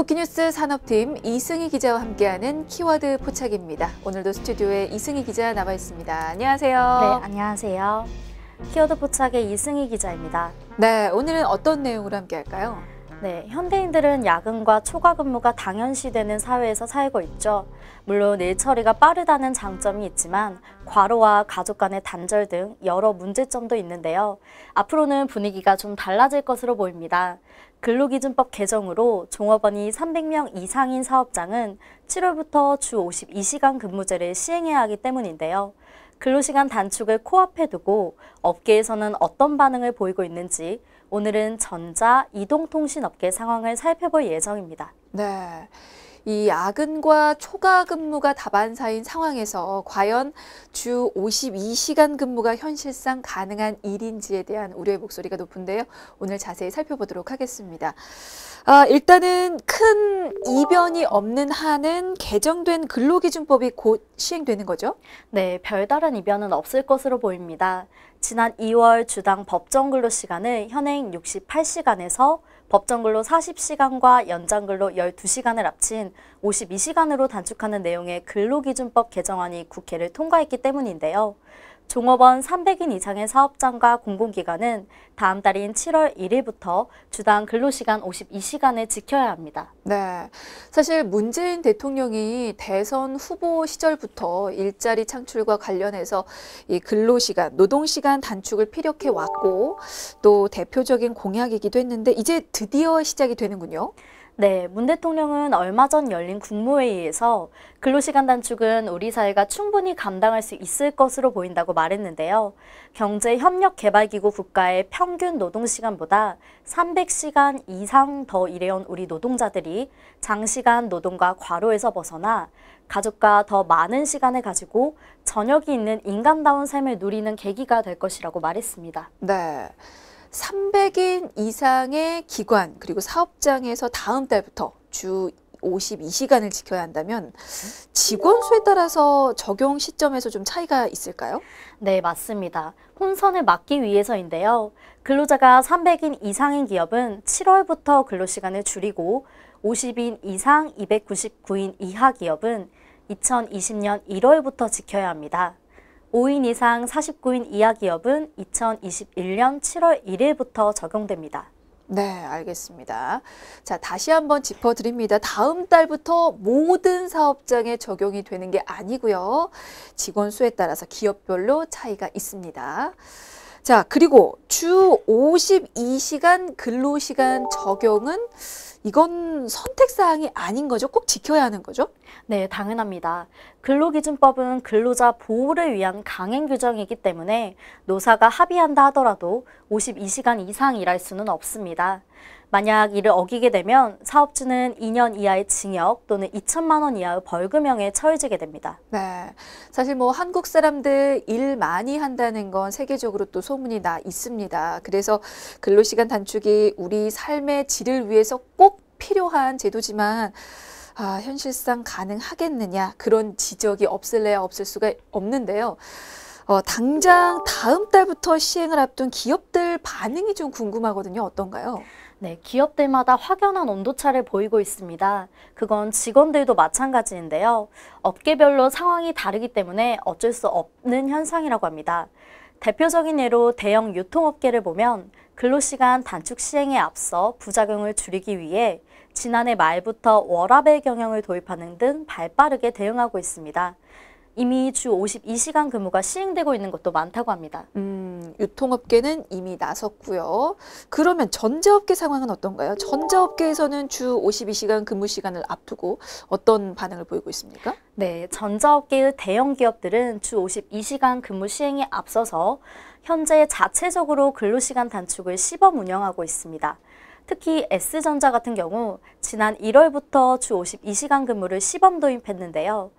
쿠키뉴스 산업팀 이승희 기자와 함께하는 키워드 포착입니다. 오늘도 스튜디오에 이승희 기자 나와 있습니다. 안녕하세요. 네, 안녕하세요. 키워드 포착의 이승희 기자입니다. 네, 오늘은 어떤 내용으로 함께할까요? 네, 현대인들은 야근과 초과 근무가 당연시되는 사회에서 살고 있죠. 물론 일 처리가 빠르다는 장점이 있지만 과로와 가족 간의 단절 등 여러 문제점도 있는데요. 앞으로는 분위기가 좀 달라질 것으로 보입니다. 근로기준법 개정으로 종업원이 300명 이상인 사업장은 7월부터 주 52시간 근무제를 시행해야 하기 때문인데요. 근로시간 단축을 코앞에 두고 업계에서는 어떤 반응을 보이고 있는지 오늘은 전자, 이동통신업계 상황을 살펴볼 예정입니다. 네. 이 야근과 초과 근무가 다반사인 상황에서 과연 주 52시간 근무가 현실상 가능한 일인지에 대한 우려의 목소리가 높은데요. 오늘 자세히 살펴보도록 하겠습니다. 아, 일단은 큰 이변이 없는 한은 개정된 근로기준법이 곧 시행되는 거죠? 네, 별다른 이변은 없을 것으로 보입니다. 지난 2월 주당 법정 근로 시간을 현행 68시간에서 법정 근로 40시간과 연장 근로 12시간을 합친 52시간으로 단축하는 내용의 근로기준법 개정안이 국회를 통과했기 때문인데요. 종업원 300인 이상의 사업장과 공공기관은 다음 달인 7월 1일부터 주당 근로시간 52시간을 지켜야 합니다. 네. 사실 문재인 대통령이 대선 후보 시절부터 일자리 창출과 관련해서 이 근로시간, 노동시간 단축을 피력해 왔고 또 대표적인 공약이기도 했는데 이제 드디어 시작이 되는군요. 네, 문 대통령은 얼마 전 열린 국무회의에서 근로시간 단축은 우리 사회가 충분히 감당할 수 있을 것으로 보인다고 말했는데요. 경제협력개발기구 국가의 평균 노동시간보다 300시간 이상 더 일해온 우리 노동자들이 장시간 노동과 과로에서 벗어나 가족과 더 많은 시간을 가지고 저녁이 있는 인간다운 삶을 누리는 계기가 될 것이라고 말했습니다. 네. 300인 이상의 기관 그리고 사업장에서 다음 달부터 주 52시간을 지켜야 한다면 직원 수에 따라서 적용 시점에서 좀 차이가 있을까요? 네, 맞습니다. 혼선을 막기 위해서인데요. 근로자가 300인 이상인 기업은 7월부터 근로시간을 줄이고 50인 이상 299인 이하 기업은 2020년 1월부터 지켜야 합니다. 5인 이상 49인 이하 기업은 2021년 7월 1일부터 적용됩니다. 네, 알겠습니다. 자, 다시 한번 짚어드립니다. 다음 달부터 모든 사업장에 적용이 되는 게 아니고요. 직원 수에 따라서 기업별로 차이가 있습니다. 자, 그리고 주 52시간 근로시간 적용은 이건 선택사항이 아닌 거죠? 꼭 지켜야 하는 거죠? 네, 당연합니다. 근로기준법은 근로자 보호를 위한 강행 규정이기 때문에 노사가 합의한다 하더라도 52시간 이상 일할 수는 없습니다. 만약 이를 어기게 되면 사업주는 2년 이하의 징역 또는 2천만 원 이하의 벌금형에 처해지게 됩니다. 네. 사실 뭐 한국 사람들 일 많이 한다는 건 세계적으로 또 소문이 나 있습니다. 그래서 근로시간 단축이 우리 삶의 질을 위해서 꼭 필요한 제도지만 아, 현실상 가능하겠느냐 그런 지적이 없을래야 없을 수가 없는데요. 어, 당장 다음 달부터 시행을 앞둔 기업들 반응이 좀 궁금하거든요. 어떤가요? 네, 기업들마다 확연한 온도차를 보이고 있습니다. 그건 직원들도 마찬가지인데요. 업계별로 상황이 다르기 때문에 어쩔 수 없는 현상이라고 합니다. 대표적인 예로 대형 유통업계를 보면 근로시간 단축 시행에 앞서 부작용을 줄이기 위해 지난해 말부터 워라벨 경영을 도입하는 등 발빠르게 대응하고 있습니다. 이미 주 52시간 근무가 시행되고 있는 것도 많다고 합니다. 음, 유통업계는 이미 나섰고요. 그러면 전자업계 상황은 어떤가요? 전자업계에서는 주 52시간 근무 시간을 앞두고 어떤 반응을 보이고 있습니까? 네, 전자업계의 대형 기업들은 주 52시간 근무 시행에 앞서서 현재 자체적으로 근로시간 단축을 시범 운영하고 있습니다. 특히 S전자 같은 경우 지난 1월부터 주 52시간 근무를 시범 도입했는데요.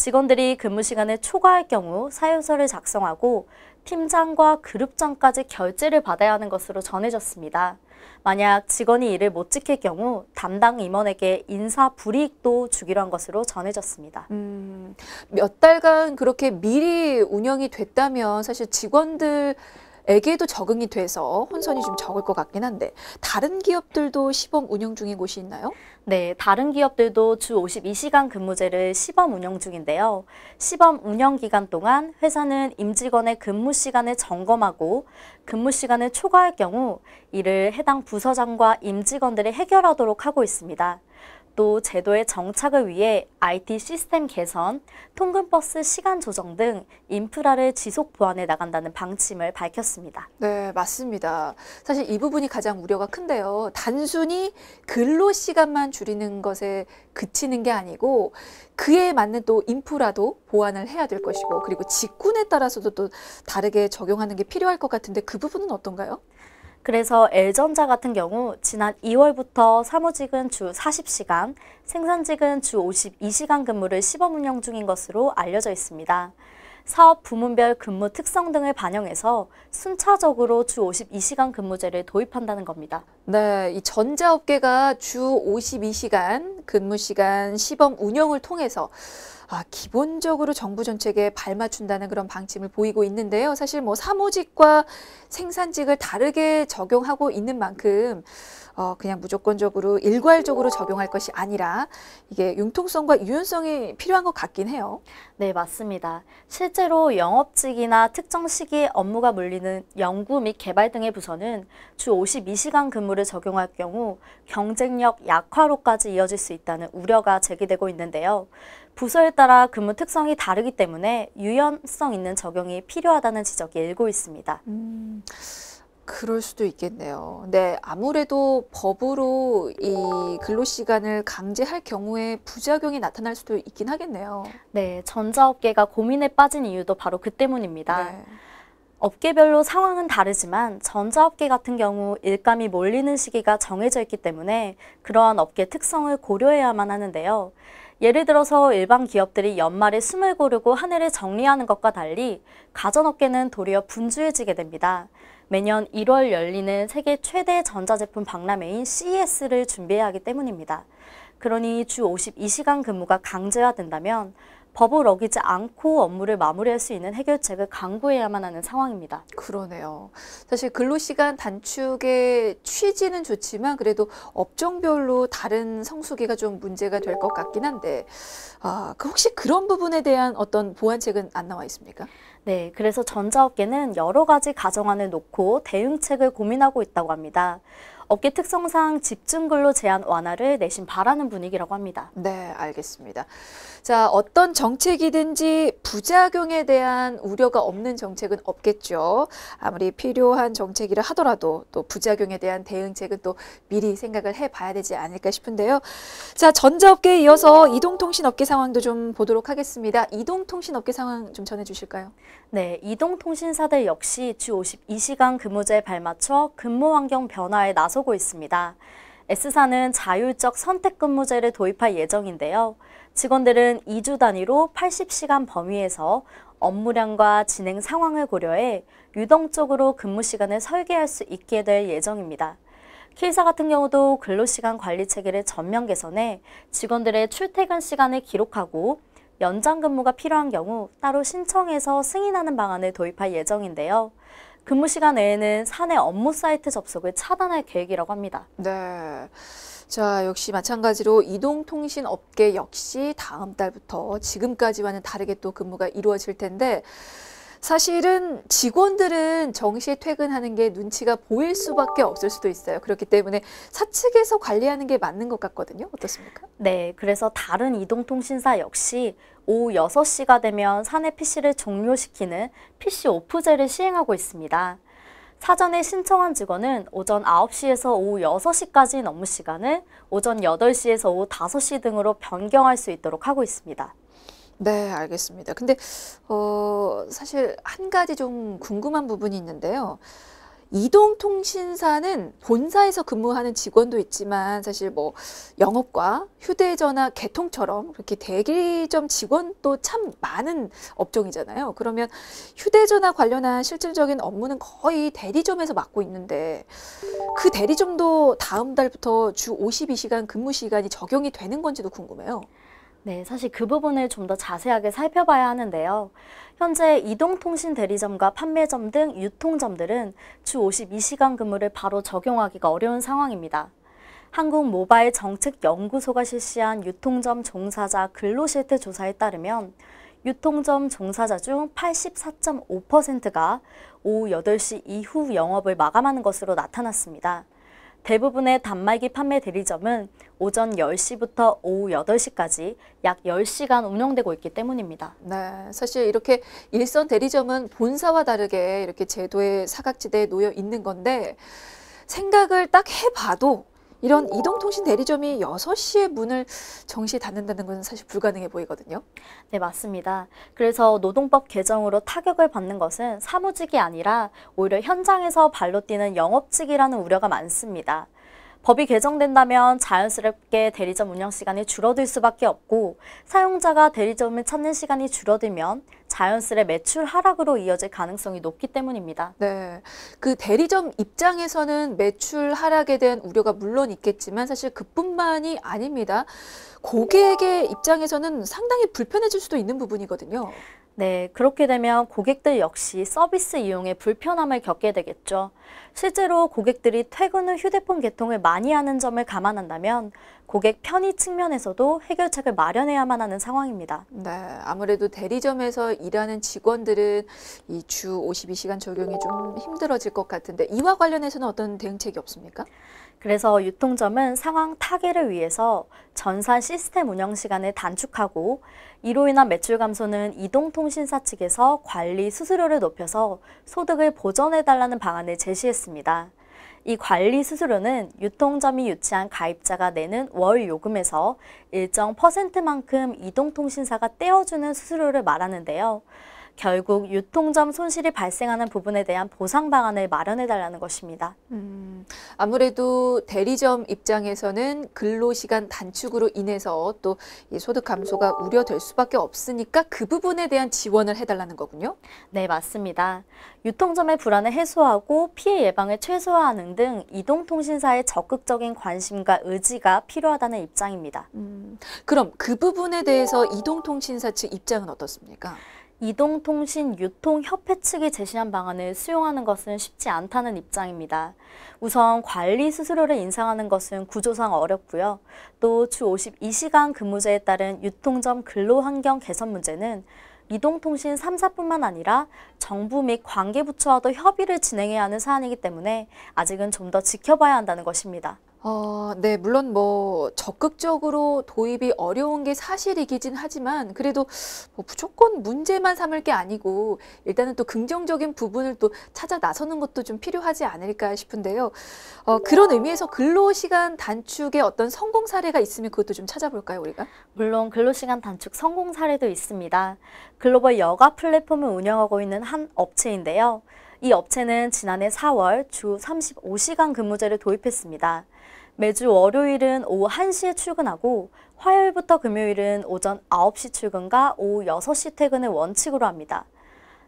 직원들이 근무 시간을 초과할 경우 사유서를 작성하고 팀장과 그룹장까지 결제를 받아야 하는 것으로 전해졌습니다. 만약 직원이 이를 못 지킬 경우 담당 임원에게 인사 불이익도 주기로 한 것으로 전해졌습니다. 음, 몇 달간 그렇게 미리 운영이 됐다면 사실 직원들 에게도 적응이 돼서 혼선이 좀 적을 것 같긴 한데 다른 기업들도 시범 운영 중인 곳이 있나요? 네, 다른 기업들도 주 52시간 근무제를 시범 운영 중인데요. 시범 운영 기간 동안 회사는 임직원의 근무 시간을 점검하고 근무 시간을 초과할 경우 이를 해당 부서장과 임직원들이 해결하도록 하고 있습니다. 또 제도의 정착을 위해 IT 시스템 개선, 통근버스 시간 조정 등 인프라를 지속 보완해 나간다는 방침을 밝혔습니다. 네, 맞습니다. 사실 이 부분이 가장 우려가 큰데요. 단순히 근로 시간만 줄이는 것에 그치는 게 아니고 그에 맞는 또 인프라도 보완을 해야 될 것이고 그리고 직군에 따라서도 또 다르게 적용하는 게 필요할 것 같은데 그 부분은 어떤가요? 그래서 L전자 같은 경우 지난 2월부터 사무직은 주 40시간, 생산직은 주 52시간 근무를 시범 운영 중인 것으로 알려져 있습니다. 사업 부문별 근무 특성 등을 반영해서 순차적으로 주 52시간 근무제를 도입한다는 겁니다. 네, 이 전자업계가 주 52시간 근무 시간 시범 운영을 통해서 아, 기본적으로 정부 정책에 발맞춘다는 그런 방침을 보이고 있는데요. 사실 뭐 사무직과 생산직을 다르게 적용하고 있는 만큼 어, 그냥 무조건적으로 일괄적으로 적용할 것이 아니라 이게 융통성과 유연성이 필요한 것 같긴 해요. 네, 맞습니다. 실제로 영업직이나 특정 시기에 업무가 몰리는 연구 및 개발 등의 부서는 주 52시간 근무를 적용할 경우 경쟁력 약화로까지 이어질 수 있다는 우려가 제기되고 있는데요. 부서에 따라 근무 특성이 다르기 때문에 유연성 있는 적용이 필요하다는 지적이 일고 있습니다. 음, 그럴 수도 있겠네요. 네, 아무래도 법으로 이 근로시간을 강제할 경우에 부작용이 나타날 수도 있긴 하겠네요. 네, 전자업계가 고민에 빠진 이유도 바로 그 때문입니다. 네. 업계별로 상황은 다르지만 전자업계 같은 경우 일감이 몰리는 시기가 정해져 있기 때문에 그러한 업계 특성을 고려해야만 하는데요. 예를 들어서 일반 기업들이 연말에 숨을 고르고 한 해를 정리하는 것과 달리 가전업계는 도리어 분주해지게 됩니다. 매년 1월 열리는 세계 최대 전자제품 박람회인 CES를 준비해야 하기 때문입니다. 그러니 주 52시간 근무가 강제화된다면 법을 어기지 않고 업무를 마무리할 수 있는 해결책을 강구해야만 하는 상황입니다. 그러네요. 사실 근로시간 단축의 취지는 좋지만 그래도 업종별로 다른 성수기가 좀 문제가 될 것 같긴 한데 아, 그 혹시 그런 부분에 대한 어떤 보완책은 안 나와 있습니까? 네, 그래서 전자업계는 여러 가지 가정안을 놓고 대응책을 고민하고 있다고 합니다. 업계 특성상 집중근로 제한 완화를 내심 바라는 분위기라고 합니다. 네, 알겠습니다. 자, 어떤 정책이든지 부작용에 대한 우려가 없는 정책은 없겠죠. 아무리 필요한 정책이라 하더라도 또 부작용에 대한 대응책은 또 미리 생각을 해 봐야 되지 않을까 싶은데요. 자, 전자업계에 이어서 이동통신업계 상황도 좀 보도록 하겠습니다. 이동통신업계 상황 좀 전해 주실까요? 네, 이동통신사들 역시 주 52시간 근무제에 발맞춰 근무 환경 변화에 나서고 있습니다. S사는 자율적 선택 근무제를 도입할 예정인데요. 직원들은 2주 단위로 80시간 범위에서 업무량과 진행 상황을 고려해 유동적으로 근무 시간을 설계할 수 있게 될 예정입니다. K사 같은 경우도 근로시간 관리 체계를 전면 개선해 직원들의 출퇴근 시간을 기록하고 연장 근무가 필요한 경우 따로 신청해서 승인하는 방안을 도입할 예정인데요. 근무 시간 외에는 사내 업무 사이트 접속을 차단할 계획이라고 합니다. 네. 자, 역시 마찬가지로 이동통신 업계 역시 다음 달부터 지금까지와는 다르게 또 근무가 이루어질 텐데 사실은 직원들은 정시에 퇴근하는 게 눈치가 보일 수밖에 없을 수도 있어요. 그렇기 때문에 사측에서 관리하는 게 맞는 것 같거든요. 어떻습니까? 네, 그래서 다른 이동통신사 역시 오후 6시가 되면 사내 PC를 종료시키는 PC 오프제를 시행하고 있습니다. 사전에 신청한 직원은 오전 9시에서 오후 6시까지인 업무 시간을 오전 8시에서 오후 5시 등으로 변경할 수 있도록 하고 있습니다. 네, 알겠습니다. 근데 어, 사실 한 가지 좀 궁금한 부분이 있는데요. 이동통신사는 본사에서 근무하는 직원도 있지만 사실 뭐 영업과 휴대전화 개통처럼 그렇게 대리점 직원도 참 많은 업종이잖아요. 그러면 휴대전화 관련한 실질적인 업무는 거의 대리점에서 맡고 있는데 그 대리점도 다음 달부터 주 52시간 근무 시간이 적용이 되는 건지도 궁금해요. 네, 사실 그 부분을 좀 더 자세하게 살펴봐야 하는데요. 현재 이동통신 대리점과 판매점 등 유통점들은 주 52시간 근무를 바로 적용하기가 어려운 상황입니다. 한국 모바일 정책 연구소가 실시한 유통점 종사자 근로실태 조사에 따르면 유통점 종사자 중 84.5%가 오후 8시 이후 영업을 마감하는 것으로 나타났습니다. 대부분의 단말기 판매 대리점은 오전 10시부터 오후 8시까지 약 10시간 운영되고 있기 때문입니다. 네, 사실 이렇게 일선 대리점은 본사와 다르게 이렇게 제도의 사각지대에 놓여 있는 건데 생각을 딱 해봐도 이런 이동통신 대리점이 6시에 문을 정시에 닫는다는 것은 사실 불가능해 보이거든요. 네, 맞습니다. 그래서 노동법 개정으로 타격을 받는 것은 사무직이 아니라 오히려 현장에서 발로 뛰는 영업직이라는 우려가 많습니다. 법이 개정된다면 자연스럽게 대리점 운영 시간이 줄어들 수밖에 없고 사용자가 대리점을 찾는 시간이 줄어들면 자연스레 매출 하락으로 이어질 가능성이 높기 때문입니다. 네. 그 대리점 입장에서는 매출 하락에 대한 우려가 물론 있겠지만 사실 그뿐만이 아닙니다. 고객의 입장에서는 상당히 불편해질 수도 있는 부분이거든요. 네, 그렇게 되면 고객들 역시 서비스 이용에 불편함을 겪게 되겠죠. 실제로 고객들이 퇴근 후 휴대폰 개통을 많이 하는 점을 감안한다면 고객 편의 측면에서도 해결책을 마련해야만 하는 상황입니다. 네, 아무래도 대리점에서 일하는 직원들은 이 주 52시간 적용이 좀 힘들어질 것 같은데 이와 관련해서는 어떤 대응책이 없습니까? 그래서 유통점은 상황 타개를 위해서 전산 시스템 운영 시간을 단축하고 이로 인한 매출 감소는 이동통신사 측에서 관리 수수료를 높여서 소득을 보전해달라는 방안을 제시했습니다. 이 관리 수수료는 유통점이 유치한 가입자가 내는 월 요금에서 일정 퍼센트만큼 이동통신사가 떼어주는 수수료를 말하는데요. 결국 유통점 손실이 발생하는 부분에 대한 보상 방안을 마련해 달라는 것입니다. 음, 아무래도 대리점 입장에서는 근로시간 단축으로 인해서 또이 소득 감소가 우려될 수밖에 없으니까 그 부분에 대한 지원을 해달라는 거군요. 네, 맞습니다. 유통점의 불안을 해소하고 피해 예방을 최소화하는 등 이동통신사의 적극적인 관심과 의지가 필요하다는 입장입니다. 음, 그럼 그 부분에 대해서 이동통신사 측 입장은 어떻습니까? 이동통신 유통협회 측이 제시한 방안을 수용하는 것은 쉽지 않다는 입장입니다. 우선 관리 수수료를 인상하는 것은 구조상 어렵고요. 또 주 52시간 근무제에 따른 유통점 근로 환경 개선 문제는 이동통신 3사뿐만 아니라 정부 및 관계부처와도 협의를 진행해야 하는 사안이기 때문에 아직은 좀 더 지켜봐야 한다는 것입니다. 어, 네, 물론 뭐 적극적으로 도입이 어려운 게 사실이긴 하지만 그래도 뭐 무조건 문제만 삼을 게 아니고 일단은 또 긍정적인 부분을 또 찾아 나서는 것도 좀 필요하지 않을까 싶은데요. 어, 그런 의미에서 근로시간 단축의 어떤 성공 사례가 있으면 그것도 좀 찾아볼까요, 우리가? 물론 근로시간 단축 성공 사례도 있습니다. 글로벌 여가 플랫폼을 운영하고 있는 한 업체인데요. 이 업체는 지난해 4월 주 35시간 근무제를 도입했습니다. 매주 월요일은 오후 1시에 출근하고 화요일부터 금요일은 오전 9시 출근과 오후 6시 퇴근을 원칙으로 합니다.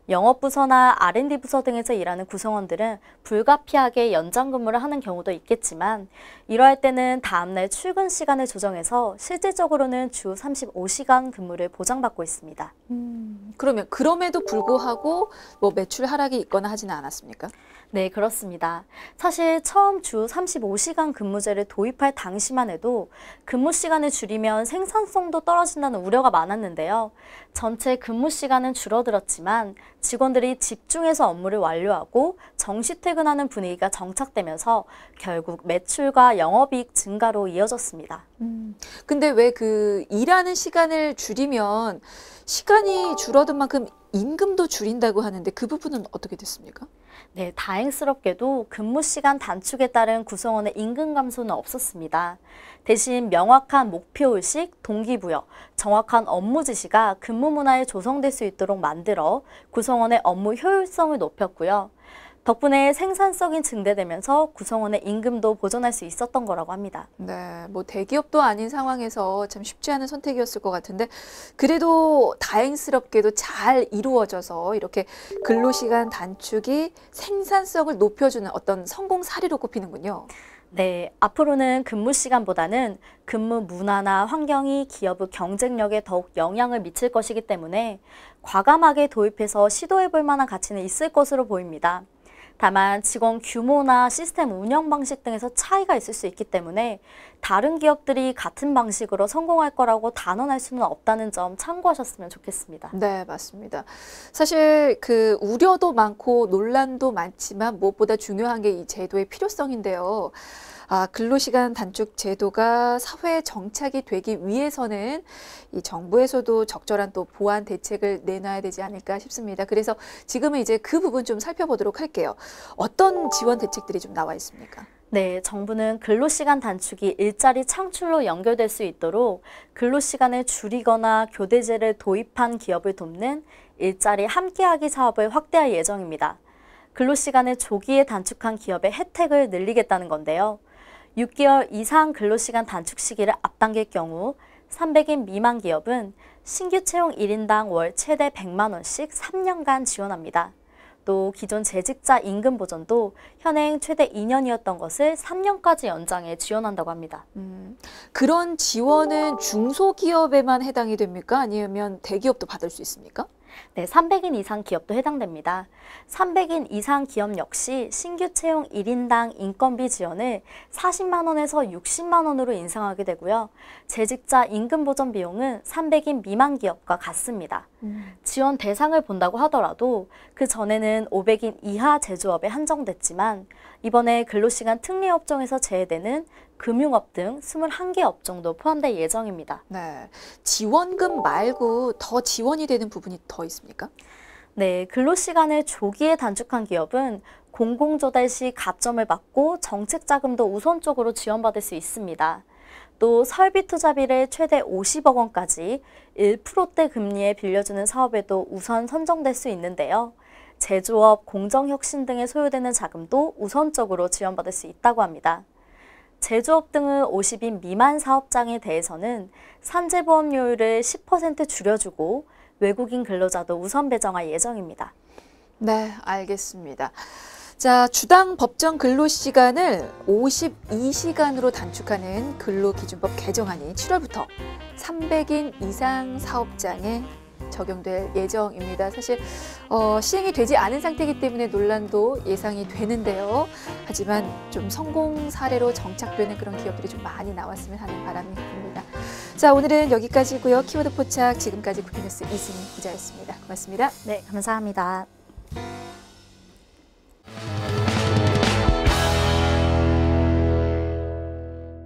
영업부서나 R&D 부서 등에서 일하는 구성원들은 불가피하게 연장 근무를 하는 경우도 있겠지만 이러할 때는 다음날 출근 시간을 조정해서 실질적으로는 주 35시간 근무를 보장받고 있습니다. 음, 그러면 그럼에도 불구하고 뭐 매출 하락이 있거나 하지는 않았습니까? 네, 그렇습니다. 사실 처음 주 35시간 근무제를 도입할 당시만 해도 근무 시간을 줄이면 생산성도 떨어진다는 우려가 많았는데요. 전체 근무 시간은 줄어들었지만 직원들이 집중해서 업무를 완료하고 정시 퇴근하는 분위기가 정착되면서 결국 매출과 영업이익 증가로 이어졌습니다. 음, 근데 왜 그 일하는 시간을 줄이면 시간이 줄어든 만큼 임금도 줄인다고 하는데 그 부분은 어떻게 됐습니까? 네, 다행스럽게도 근무 시간 단축에 따른 구성원의 임금 감소는 없었습니다. 대신 명확한 목표 의식, 동기부여, 정확한 업무 지시가 근무 문화에 조성될 수 있도록 만들어 구성원의 업무 효율성을 높였고요. 덕분에 생산성이 증대되면서 구성원의 임금도 보존할 수 있었던 거라고 합니다. 네, 뭐 대기업도 아닌 상황에서 참 쉽지 않은 선택이었을 것 같은데 그래도 다행스럽게도 잘 이루어져서 이렇게 근로시간 단축이 생산성을 높여주는 어떤 성공 사례로 꼽히는군요. 네, 앞으로는 근무 시간보다는 근무 문화나 환경이 기업의 경쟁력에 더욱 영향을 미칠 것이기 때문에 과감하게 도입해서 시도해 볼 만한 가치는 있을 것으로 보입니다. 다만 직원 규모나 시스템 운영 방식 등에서 차이가 있을 수 있기 때문에 다른 기업들이 같은 방식으로 성공할 거라고 단언할 수는 없다는 점 참고하셨으면 좋겠습니다. 네, 맞습니다. 사실 그 우려도 많고 논란도 많지만 무엇보다 중요한 게 이 제도의 필요성인데요. 아, 근로시간 단축 제도가 사회에 정착이 되기 위해서는 이 정부에서도 적절한 또 보완 대책을 내놔야 되지 않을까 싶습니다. 그래서 지금은 이제 그 부분 좀 살펴보도록 할게요. 어떤 지원 대책들이 좀 나와 있습니까? 네, 정부는 근로시간 단축이 일자리 창출로 연결될 수 있도록 근로시간을 줄이거나 교대제를 도입한 기업을 돕는 일자리 함께하기 사업을 확대할 예정입니다. 근로시간을 조기에 단축한 기업의 혜택을 늘리겠다는 건데요. 6개월 이상 근로시간 단축 시기를 앞당길 경우 300인 미만 기업은 신규 채용 1인당 월 최대 100만 원씩 3년간 지원합니다. 또 기존 재직자 임금 보전도 현행 최대 2년이었던 것을 3년까지 연장해 지원한다고 합니다. 음, 그런 지원은 중소기업에만 해당이 됩니까? 아니면 대기업도 받을 수 있습니까? 네, 300인 이상 기업도 해당됩니다. 300인 이상 기업 역시 신규 채용 1인당 인건비 지원을 40만 원에서 60만 원으로 인상하게 되고요. 재직자 임금 보전 비용은 300인 미만 기업과 같습니다. 지원 대상을 본다고 하더라도 그 전에는 500인 이하 제조업에 한정됐지만 이번에 근로시간 특례 업종에서 제외되는 금융업 등 21개 업종도 포함될 예정입니다. 네. 지원금 말고 더 지원이 되는 부분이 더 있습니까? 네, 근로시간을 조기에 단축한 기업은 공공조달 시 가점을 받고 정책 자금도 우선적으로 지원받을 수 있습니다. 또 설비 투자비를 최대 50억 원까지 1%대 금리에 빌려주는 사업에도 우선 선정될 수 있는데요. 제조업, 공정혁신 등에 소요되는 자금도 우선적으로 지원받을 수 있다고 합니다. 제조업 등의 50인 미만 사업장에 대해서는 산재보험료율을 10% 줄여주고 외국인 근로자도 우선 배정할 예정입니다. 네, 알겠습니다. 자, 주당 법정 근로 시간을 52시간으로 단축하는 근로기준법 개정안이 7월부터 300인 이상 사업장에 적용될 예정입니다. 사실 어, 시행이 되지 않은 상태이기 때문에 논란도 예상이 되는데요. 하지만 좀 성공 사례로 정착되는 그런 기업들이 좀 많이 나왔으면 하는 바람이 듭니다. 자, 오늘은 여기까지고요. 키워드 포착 지금까지 국회뉴스 이승희 기자였습니다. 고맙습니다. 네, 감사합니다. Thank you.